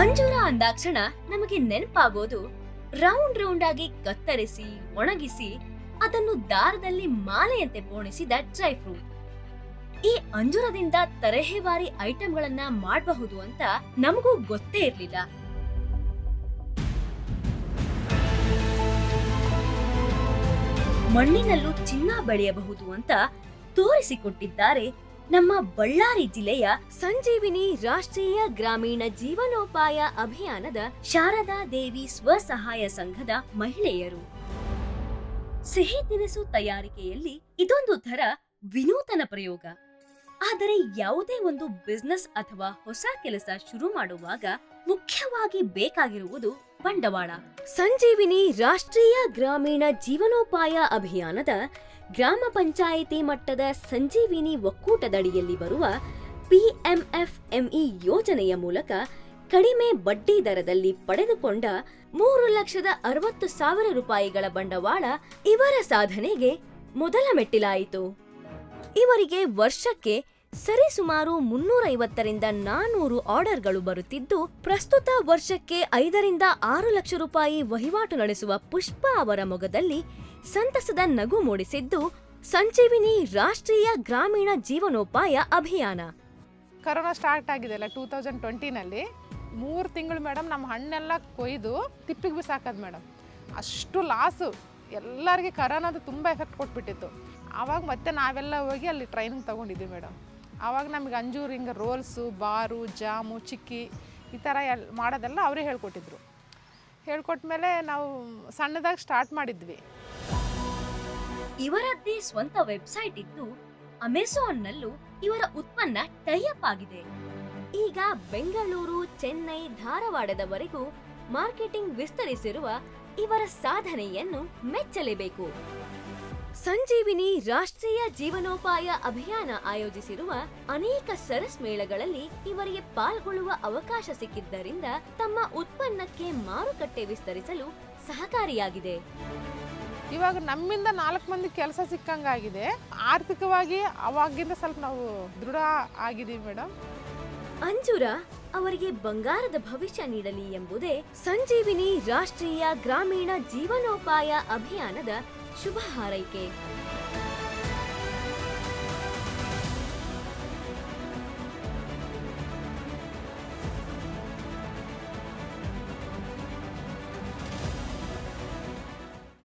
ಅಂಜೂರ ಅಂದಾಕ್ಷಣ ನಮಗೆ ನೆನಪಾಗೋದು ರೌಂಡ್ ರೌಂಡ್ ಆಗಿ ಕತ್ತರಿಸಿ, ಒಣಗಿಸಿ, ಅದನ್ನು ದಾರದಲ್ಲಿ ಮಾಲೆಯಂತೆ ಪೋಣಿಸಿದ ಡ್ರೈ ಫ್ರೂಟ್. ಈ ಅಂಜೂರದಿಂದ ತರಹೇವಾರಿ ಐಟಂಗಳನ್ನ ಮಾಡಬಹುದು ಅಂತ ನಮಗೂ ಗೊತ್ತೇ ಇರಲಿಲ್ಲ. ಮಣ್ಣಿನಲ್ಲೂ ಚಿನ್ನ ಬೆಳೆಯಬಹುದು ಅಂತ ತೋರಿಸಿಕೊಟ್ಟಿದ್ದಾರೆ ನಮ್ಮ ಬಳ್ಳಾರಿ ಜಿಲ್ಲೆಯ ಸಂಜೀವಿನಿ ರಾಷ್ಟ್ರೀಯ ಗ್ರಾಮೀಣ ಜೀವನೋಪಾಯ ಅಭಿಯಾನದ ಶಾರದಾ ದೇವಿ ಸ್ವಸಹಾಯ ಸಂಘದ ಮಹಿಳೆಯರು. ಸಿಹಿ ತಿನಿಸು ತಯಾರಿಕೆಯಲ್ಲಿ ಇದೊಂದು ಥರ ವಿನೂತನ ಪ್ರಯೋಗ. ಆದರೆ ಯಾವುದೇ ಒಂದು ಬಿಸ್ನೆಸ್ ಅಥವಾ ಹೊಸ ಕೆಲಸ ಶುರು ಮಾಡುವಾಗ ಮುಖ್ಯವಾಗಿ ಬೇಕಾಗಿರುವುದು ಬಂಡವಾಳ. ಸಂಜೀವಿನಿ ರಾಷ್ಟ್ರೀಯ ಗ್ರಾಮೀಣ ಜೀವನೋಪಾಯ ಅಭಿಯಾನದ ಗ್ರಾಮ ಪಂಚಾಯಿತಿ ಮಟ್ಟದ ಸಂಜೀವಿನಿ ಒಕ್ಕೂಟದಡಿಯಲ್ಲಿ ಬರುವ ಪಿಎಂಎಫ್ಎಂಇ ಯೋಜನೆಯ ಮೂಲಕ ಕಡಿಮೆ ಬಡ್ಡಿ ದರದಲ್ಲಿ ಪಡೆದುಕೊಂಡ ಮೂರು ಲಕ್ಷದ ಅರವತ್ತು ಸಾವಿರ ರೂಪಾಯಿಗಳ ಬಂಡವಾಳ ಇವರ ಸಾಧನೆಗೆ ಮೊದಲ ಮೆಟ್ಟಿಲಾಯಿತು. ಇವರಿಗೆ ವರ್ಷಕ್ಕೆ ಸರಿಸುಮಾರು ಮುನ್ನೂರೈವತ್ತರಿಂದ ನಾನೂರು ಆರ್ಡರ್ಗಳು ಬರುತ್ತಿದ್ದು, ಪ್ರಸ್ತುತ ವರ್ಷಕ್ಕೆ ಐದರಿಂದ ಆರು ಲಕ್ಷ ರೂಪಾಯಿ ವಹಿವಾಟು ನಡೆಸುವ ಪುಷ್ಪ ಅವರ ಮೊಗದಲ್ಲಿ ಸಂತಸದ ನಗು ಮೂಡಿಸಿದ್ದು, ಸಂಜೀವಿನಿ ರಾಷ್ಟ್ರೀಯ ಗ್ರಾಮೀಣ ಜೀವನೋಪಾಯ ಅಭಿಯಾನ. ಕರೋನಾ ಸ್ಟಾರ್ಟ್ ಆಗಿದೆ ಅಲ್ಲ ಟೂ ತೌಸಂಡ್ ಟ್ವೆಂಟಿನಲ್ಲಿ ಮೂರು ತಿಂಗಳು ಮೇಡಮ್ ನಮ್ಮ ಹಣ್ಣೆಲ್ಲ ಕೊಯ್ದು ತಿಪ್ಪಿಗೆ ಬಿಸಾಕದ್ ಮೇಡಮ್. ಅಷ್ಟು ಲಾಸು. ಎಲ್ಲರಿಗೆ ಕರೋನಾದು ತುಂಬ ಎಫೆಕ್ಟ್ ಕೊಟ್ಬಿಟ್ಟಿತ್ತು. ಆವಾಗ ಮತ್ತೆ ನಾವೆಲ್ಲ ಹೋಗಿ ಅಲ್ಲಿ ಟ್ರೈನಿಂಗ್ ತಗೊಂಡಿದ್ವಿ ಮೇಡಮ್. ಆವಾಗ ನಮಗೆ ಅಂಜೂರು, ಹಿಂಗೆ ರೋಲ್ಸು, ಬಾರು, ಜಾಮು, ಚಿಕ್ಕಿ ಈ ಥರ ಎಲ್ ಮಾಡೋದೆಲ್ಲ ಅವರೇ ಹೇಳ್ಕೊಟ್ಟಿದ್ರು. ಹೇಳ್ಕೊಟ್ಮೇಲೆ ನಾವು ಸಣ್ಣದಾಗಿ ಸ್ಟಾರ್ಟ್ ಮಾಡಿದ್ವಿ. ಇವರದ್ದೇ ಸ್ವಂತ ವೆಬ್ಸೈಟ್ ಇದ್ದು ಅಮೆಝಾನ್ನಲ್ಲೂ ಇವರ ಉತ್ಪನ್ನ ಟೈಅಪ್ ಆಗಿದೆ. ಈಗ ಬೆಂಗಳೂರು, ಚೆನ್ನೈ, ಧಾರವಾಡದವರೆಗೂ ಮಾರ್ಕೆಟಿಂಗ್ ವಿಸ್ತರಿಸಿರುವ ಇವರ ಸಾಧನೆಯನ್ನು ಮೆಚ್ಚಲೇಬೇಕು. ಸಂಜೀವಿನಿ ರಾಷ್ಟ್ರೀಯ ಜೀವನೋಪಾಯ ಅಭಿಯಾನ ಆಯೋಜಿಸಿರುವ ಅನೇಕ ಸರಸ್ ಮೇಳಗಳಲ್ಲಿ ಇವರಿಗೆ ಪಾಲ್ಗೊಳ್ಳುವ ಅವಕಾಶ ಸಿಕ್ಕಿದ್ದರಿಂದ ತಮ್ಮ ಉತ್ಪನ್ನಕ್ಕೆ ಮಾರುಕಟ್ಟೆ ವಿಸ್ತರಿಸಲು ಸಹಕಾರಿಯಾಗಿದೆ. ಇವಾಗ ನಮ್ಮಿಂದ ನಾಲ್ಕು ಮಂದಿ ಕೆಲಸ ಸಿಕ್ಕಂಗಾಗಿದೆ. ಆರ್ಥಿಕವಾಗಿ ಅವಾಗಿಂದ ಸ್ವಲ್ಪ ನಾವು ದೃಢ ಆಗಿದ್ದೀವಿ ಮೇಡಮ್. ಅಂಜುರ ಅವರಿಗೆ ಬಂಗಾರದ ಭವಿಷ್ಯ ನೀಡಲಿ ಎಂಬುದೇ ಸಂಜೀವಿನಿ ರಾಷ್ಟ್ರೀಯ ಗ್ರಾಮೀಣ ಜೀವನೋಪಾಯ ಅಭಿಯಾನದ ಶುಭ ಹಾರೈಕೆ